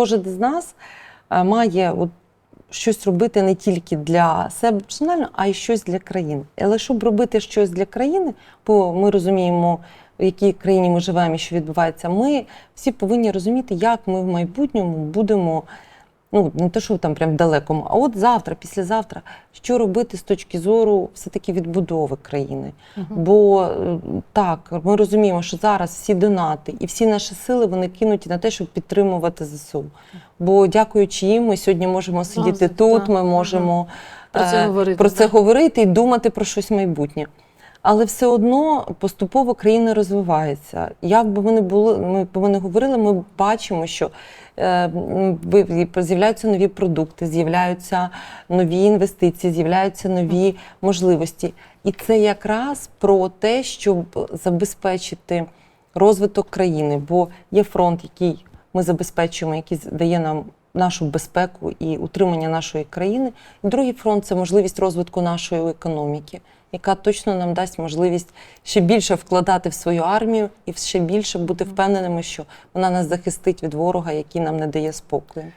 кожен з нас е, має от щось робити не тільки для себе персонально, а й щось для країни. Але щоб робити щось для країни, бо ми розуміємо, в якій країні ми живемо і що відбувається, ми всі повинні розуміти, як ми в майбутньому будемо. Ну, не те, що там прям далекому, а от завтра, післязавтра, що робити з точки зору все-таки відбудови країни. Бо е, так, ми розуміємо, що зараз всі донати і всі наші сили вони кинуті на те, щоб підтримувати ЗСУ. Бо дякуючи їм, ми сьогодні можемо сидіти Завжди, тут, так. ми можемо Про це е, говорити, про це так. говорити і думати про щось майбутнє. Але все одно поступово країна розвивається. Як би не були, ми б говорили, ми бачимо, що е, з'являються нові продукти, з'являються нові інвестиції, з'являються нові можливості. І це якраз про те, щоб забезпечити розвиток країни, бо є фронт, який ми забезпечуємо, який дає нам нашу безпеку і утримання нашої країни. Другий фронт це можливість розвитку нашої економіки, яка точно нам дасть можливість ще більше вкладати в свою армію і ще більше бути впевненими, що вона нас захистить від ворога, який нам не дає спокою.